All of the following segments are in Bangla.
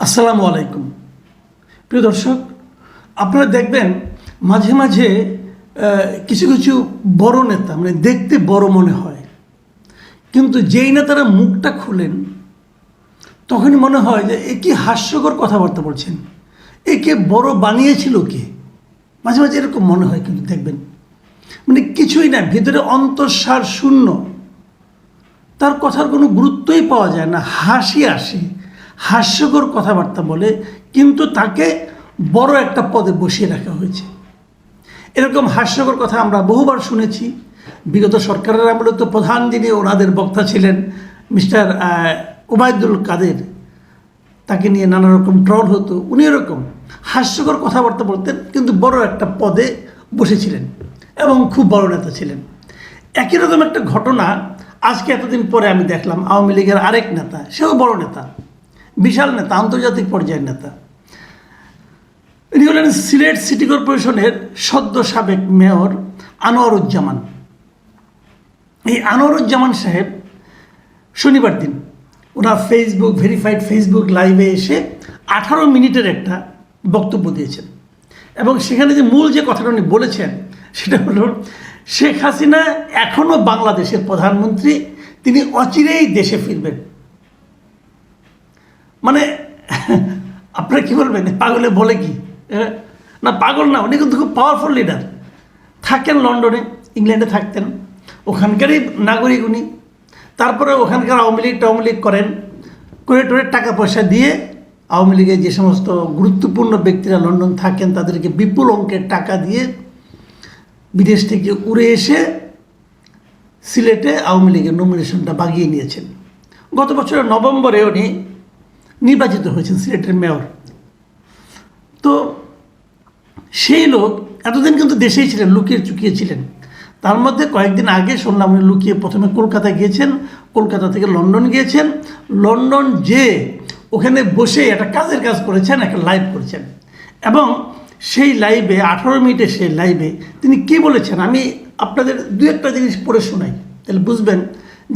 আসসালামু আলাইকুম। প্রিয় দর্শক, আপনারা দেখবেন মাঝে মাঝে কিছু কিছু বড় নেতা মানে দেখতে বড় মনে হয়। কিন্তু যেই নেতারা মুখটা খুলেন, তখনই মনে হয় যে, এ কি হাস্যকর কথাবার্তা বলছেন? একে বড় বানিয়েছিল কে? মাঝে মাঝে এরকম মনে হয় কিন্তু দেখবেন। মানে কিছুই না, ভিতরে অন্তঃসার শূন্য। তার কথার কোনো গুরুত্বই পাওয়া যায় না, হাসি আসে। হাস্যকর কথাবার্তা বলে, কিন্তু তাকে বড় একটা পদে বসিয়ে রাখা হয়েছে। এরকম হাস্যকর কথা আমরা বহুবার শুনেছি। বিগত সরকারের আমলে তো প্রধান যিনি ওনাদের বক্তা ছিলেন, মিস্টার ওবায়দুল কাদের, তাকে নিয়ে নানা রকম ট্রল হতো, উনি এরকম হাস্যকর কথাবার্তা বলতেন, কিন্তু বড় একটা পদে বসেছিলেন এবং খুব বড় নেতা ছিলেন। একই রকম একটা ঘটনা আজকে এতদিন পরে আমি দেখলাম, আওয়ামী লীগের আরেক নেতা, সেও বড় নেতা। বিশাল নেতা, আন্তর্জাতিক পর্যায়ের নেতা। ইনি হলেন সিলেট সিটি কর্পোরেশনের সদ্য সাবেক মেয়র আনোয়ারুজ্জামান। এই আনোয়ারুজ্জামান সাহেব শনিবার দিন ওনার ফেসবুক ভেরিফাইড ফেসবুক লাইভে এসে আঠারো মিনিটের একটা বক্তব্য দিয়েছেন। এবং সেখানে যে মূল যে কথাটা উনি বলেছেন, সেটা হলো শেখ হাসিনা এখনও বাংলাদেশের প্রধানমন্ত্রী, তিনি অচিরেই দেশে ফিরবেন। মানে আপনারা কি বলবেন? পাগলে বলে কি? না, পাগল না, উনি কিন্তু খুব পাওয়ারফুল লিডার থাকেন লন্ডনে, ইংল্যান্ডে থাকতেন। ওখানকারই নাগরিক উনি। তারপরে ওখানকার আওয়ামী লীগ টাওয়ামী লীগ করেন। করে টোরে টাকা পয়সা দিয়ে আওয়ামী লীগের যে সমস্ত গুরুত্বপূর্ণ ব্যক্তিরা লন্ডন থাকেন, তাদেরকে বিপুল অঙ্কের টাকা দিয়ে বিদেশ থেকে উড়ে এসে সিলেটে আওয়ামী লীগের নমিনেশনটা বাগিয়ে নিয়েছেন। গত বছরের নভেম্বরে উনি নির্বাচিত হয়েছেন সিলেটের মেয়র। তো সেই লোক এতদিন কিন্তু দেশেই ছিলেন, লুকিয়ে চুকিয়ে ছিলেন। তার মধ্যে কয়েকদিন আগে শুনলাম উনি লুকিয়ে প্রথমে কলকাতা গিয়েছেন, কলকাতা থেকে লন্ডন গিয়েছেন। লন্ডন যে ওখানে বসে একটা কাজের কাজ করেছেন, একটা লাইভ করেছেন। এবং সেই লাইভে আঠারো মিনিটে সেই লাইভে তিনি কি বলেছেন? আমি আপনাদের দু একটা জিনিস পড়ে শোনাই, তাহলে বুঝবেন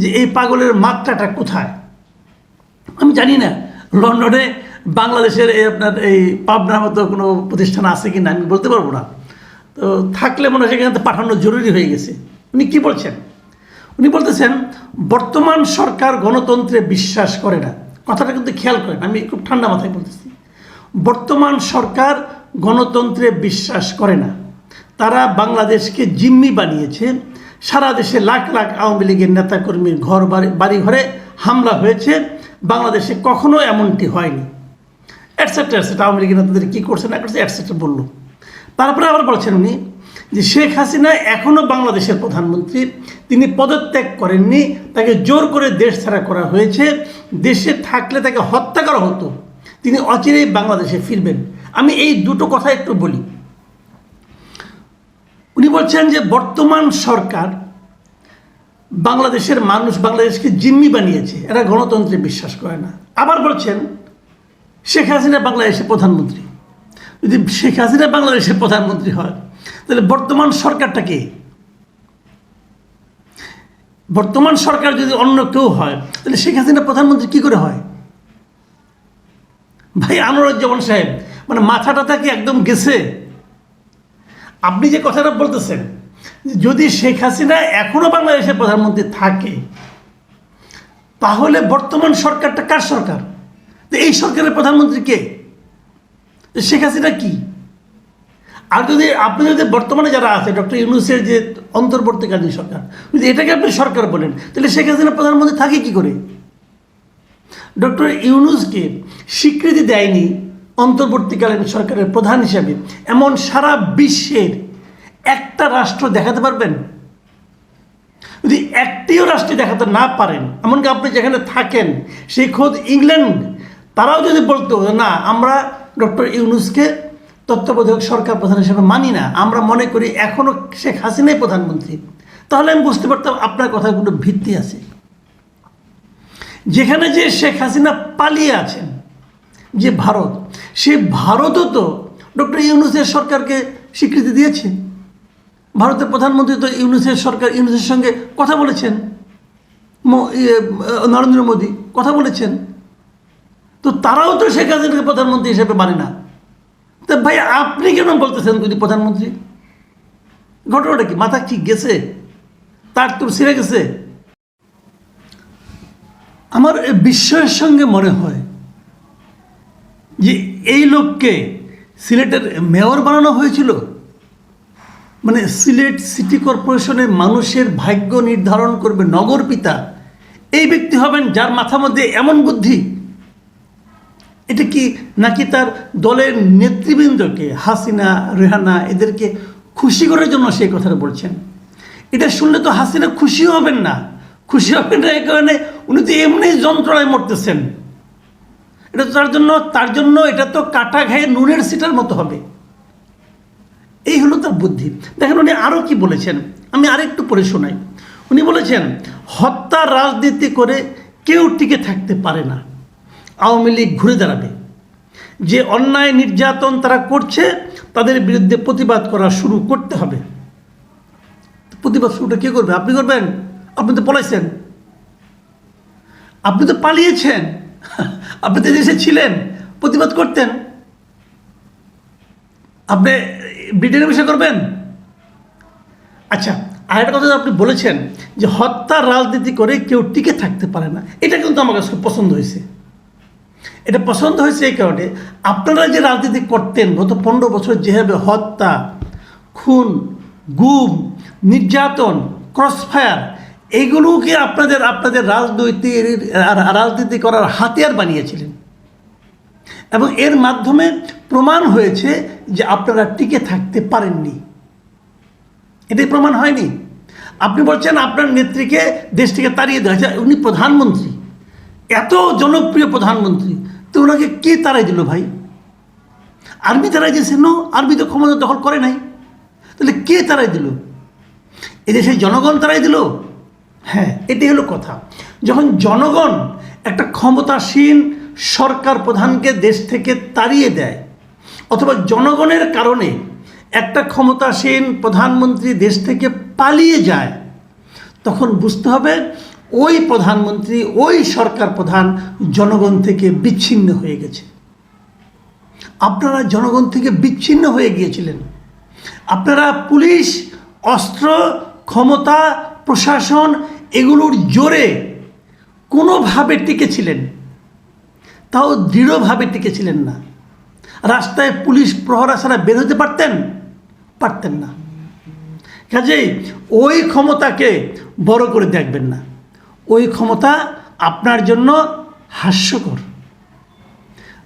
যে এই পাগলের মাত্রাটা কোথায়? আমি জানি না। লন্ডনে বাংলাদেশের এই আপনার এই পাবনার মতো কোনো প্রতিষ্ঠান আছে কি না আমি বলতে পারব না। তো থাকলে মনে হয় সেখানে পাঠানো জরুরি হয়ে গেছে। উনি কি বলছেন? উনি বলতেছেন, বর্তমান সরকার গণতন্ত্রে বিশ্বাস করে না। কথাটা কিন্তু খেয়াল করেন, আমি খুব ঠান্ডা মাথায় বলতেছি। বর্তমান সরকার গণতন্ত্রে বিশ্বাস করে না। তারা বাংলাদেশকে জিম্মি বানিয়েছে। সারা দেশে লাখ লাখ আওয়ামী লীগের নেতাকর্মীর ঘর বাড়ি ঘরে হামলা হয়েছে। বাংলাদেশে কখনো এমনটি হয়নি। অ্যাটসেট্রা অ্যাটসেট্রা আওয়ামী লীগের নেতাদের কী করছে, না করছে অ্যাটসেট্রা বলল। তারপরে আবার বলছেন উনি যে শেখ হাসিনা এখনও বাংলাদেশের প্রধানমন্ত্রী। তিনি পদত্যাগ করেননি, তাকে জোর করে দেশ ছাড়া করা হয়েছে। দেশে থাকলে তাকে হত্যা করা হতো। তিনি অচিরেই বাংলাদেশে ফিরবেন। আমি এই দুটো কথা একটু বলি। উনি বলছেন যে বর্তমান সরকার বাংলাদেশের মানুষ বাংলাদেশকে জিম্মি বানিয়েছে, এরা গণতন্ত্রে বিশ্বাস করে না। আবার বলছেন, শেখ হাসিনা বাংলাদেশের প্রধানমন্ত্রী। যদি শেখ হাসিনা বাংলাদেশের প্রধানমন্ত্রী হয়, তাহলে বর্তমান সরকারটা কে? বর্তমান সরকার যদি অন্য কেউ হয়, তাহলে শেখ হাসিনা প্রধানমন্ত্রী কি করে হয়? ভাই, আনোয়ারুজ্জামান সাহেব মানে মাথাটা কি একদম গেছে। আপনি যে কথাটা বলতেছেন যদি শেখ হাসিনা এখনও বাংলাদেশের প্রধানমন্ত্রী থাকে, তাহলে বর্তমান সরকারটা কার সরকার? এই সরকারের প্রধানমন্ত্রী কে? শেখ হাসিনা কি? আর যদি আপনি যদি বর্তমানে যারা আছে, ডক্টর ইউনুসের যে অন্তর্বর্তীকালীন সরকার, যদি এটাকে আপনি সরকার বলেন, তাহলে শেখ হাসিনা প্রধানমন্ত্রী থাকে কি করে? ডক্টর ইউনুসকে স্বীকৃতি দেয়নি অন্তর্বর্তীকালীন সরকারের প্রধান হিসাবে, এমন সারা বিশ্বের একটা রাষ্ট্র দেখাতে পারবেন? যদি একটিও রাষ্ট্রে দেখাতে না পারেন, এমনকি আপনি যেখানে থাকেন, সেই খোদ ইংল্যান্ড, তারাও যদি বলতো না, আমরা ডক্টর ইউনুসকে তত্ত্বাবধায়ক সরকার প্রধান হিসেবে মানি না, আমরা মনে করি এখনও শেখ হাসিনাই প্রধানমন্ত্রী, তাহলে আমি বুঝতে পারতাম আপনার কথাগুলো ভিত্তি আছে। যেখানে যে শেখ হাসিনা পালিয়ে আছেন, যে ভারত সে ভারতও তো ডক্টর ইউনুসের সরকারকে স্বীকৃতি দিয়েছে। ভারতের প্রধানমন্ত্রী তো ইউনুসের সরকার, ইউনুসের সঙ্গে কথা বলেছেন। নরেন্দ্র মোদী, কথা বলেছেন। তো তারাও তো শেখ হাসিনাকে প্রধানমন্ত্রী হিসেবে মানে না। তা ভাই, আপনি কেন বলতেছেন যদি প্রধানমন্ত্রী? ঘটনাটা কি? মাথা কি গেছে? তার তোর ছিঁড়ে গেছে? আমার বিস্ময়ের সঙ্গে মনে হয় যে এই লোককে সিলেটের মেয়র বানানো হয়েছিল। মানে সিলেট সিটি কর্পোরেশনের মানুষের ভাগ্য নির্ধারণ করবে নগর পিতা। এই ব্যক্তি হবেন যার মাথার মধ্যে এমন বুদ্ধি। এটা কি নাকি তার দলের নেতৃবৃন্দকে, হাসিনা, রেহানা, এদেরকে খুশি করার জন্য সেই কথাটা বলছেন? এটা শুনলে তো হাসিনা খুশি হবেন না। খুশি হবেন না এই কারণে উনি তো এমনি যন্ত্রণায় মরতেছেন। এটা তার জন্য তার জন্য এটা তো কাটা ঘায়ে নুনের সিটার মতো হবে। এই হলো তার বুদ্ধি। দেখেন উনি আরও কি বলেছেন? আমি আরেকটু পড়ে শোনাই। উনি বলেছেন হত্যার রাজনীতি করে কেউ টিকে থাকতে পারে না। আওয়ামী লীগ ঘুরে দাঁড়াবে। যে অন্যায় নির্যাতন তারা করছে, তাদের বিরুদ্ধে প্রতিবাদ করা শুরু করতে হবে। প্রতিবাদ শুরুটা কে করবে? আপনি করবেন? আপনি তো পলাইছেন। আপনি তো পালিয়েছেন। আপনি তো দেশে ছিলেন। প্রতিবাদ করতেন। আপনি ব্রিটেনে বসে করবেন? আচ্ছা আর একটা কথা আপনি বলেছেন যে হত্যার রাজনীতি করে কেউ টিকে থাকতে পারে না। এটা কিন্তু আমার কাছে পছন্দ হয়েছে। এটা পছন্দ হয়েছে এই কারণে আপনারা যে রাজনীতি করতেন গত পনেরো বছর যেভাবে হত্যা, খুন, গুম, নির্যাতন ক্রসফায়ার এইগুলোকে আপনাদের আপনাদের রাজনৈতিক, রাজনীতি করার হাতিয়ার বানিয়েছিলেন। এবং এর মাধ্যমে প্রমাণ হয়েছে যে আপনারা টিকে থাকতে পারেননি। এটাই প্রমাণ হয়নি। আপনি বলছেন আপনার নেত্রীকে দেশ থেকে তাড়িয়ে দেওয়া হয়েছে উনি প্রধানমন্ত্রী। এত জনপ্রিয় প্রধানমন্ত্রী, তো ওনাকে কে তাড়াই দিল ভাই? আর্মি তাড়াই দিয়েছে? নো, আর্মি তো ক্ষমতা দখল করে নাই। তাহলে কে তারাই দিল? এদেশের জনগণ তারাই দিল? হ্যাঁ এটাই হলো কথা। যখন জনগণ একটা ক্ষমতাসীন সরকার প্রধানকে দেশ থেকে তাড়িয়ে দেয়। অথবা জনগণের কারণে একটা ক্ষমতাসীন প্রধানমন্ত্রী দেশ থেকে পালিয়ে যায়। তখন বুঝতে হবে ওই প্রধানমন্ত্রী, ওই সরকার প্রধান জনগণ থেকে বিচ্ছিন্ন হয়ে গেছে। আপনারা জনগণ থেকে বিচ্ছিন্ন হয়ে গিয়েছিলেন। আপনারা পুলিশ, অস্ত্র, ক্ষমতা, প্রশাসন এগুলোর জোরে কোনোভাবে টিকেছিলেন তাও দৃঢ়ভাবে টিকেছিলেন না। রাস্তায় পুলিশ প্রহরা ছাড়া বের হতে পারতেন? পারতেন না। কাজেই ওই ক্ষমতাকে বড় করে দেখবেন না। ওই ক্ষমতা আপনার জন্য হাস্যকর।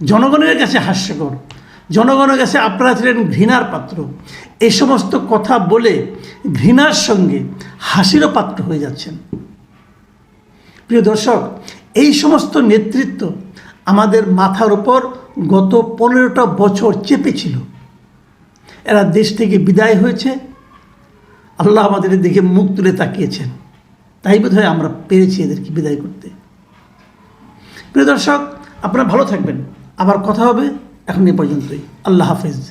জনগণের কাছে হাস্যকর। জনগণের কাছে আপনারা ছিলেন ঘৃণার পাত্র। এই সমস্ত কথা বলে ঘৃণার সঙ্গে হাসিরও পাত্র হয়ে যাচ্ছেন। প্রিয় দর্শক, এই সমস্ত নেতৃত্ব আমাদের মাথার উপর গত পনেরোটা বছর চেপেছিল। এরা দেশ থেকে বিদায় হয়েছে। আল্লাহ আমাদের দেখে মুখ তুলে তাকিয়েছেন। তাই বোধ হয় আমরা পেরেছি এদেরকে বিদায় করতে। প্রিয় দর্শক, আপনারা ভালো থাকবেন। আবার কথা হবে এখন এ পর্যন্তই। আল্লাহ হাফেজ।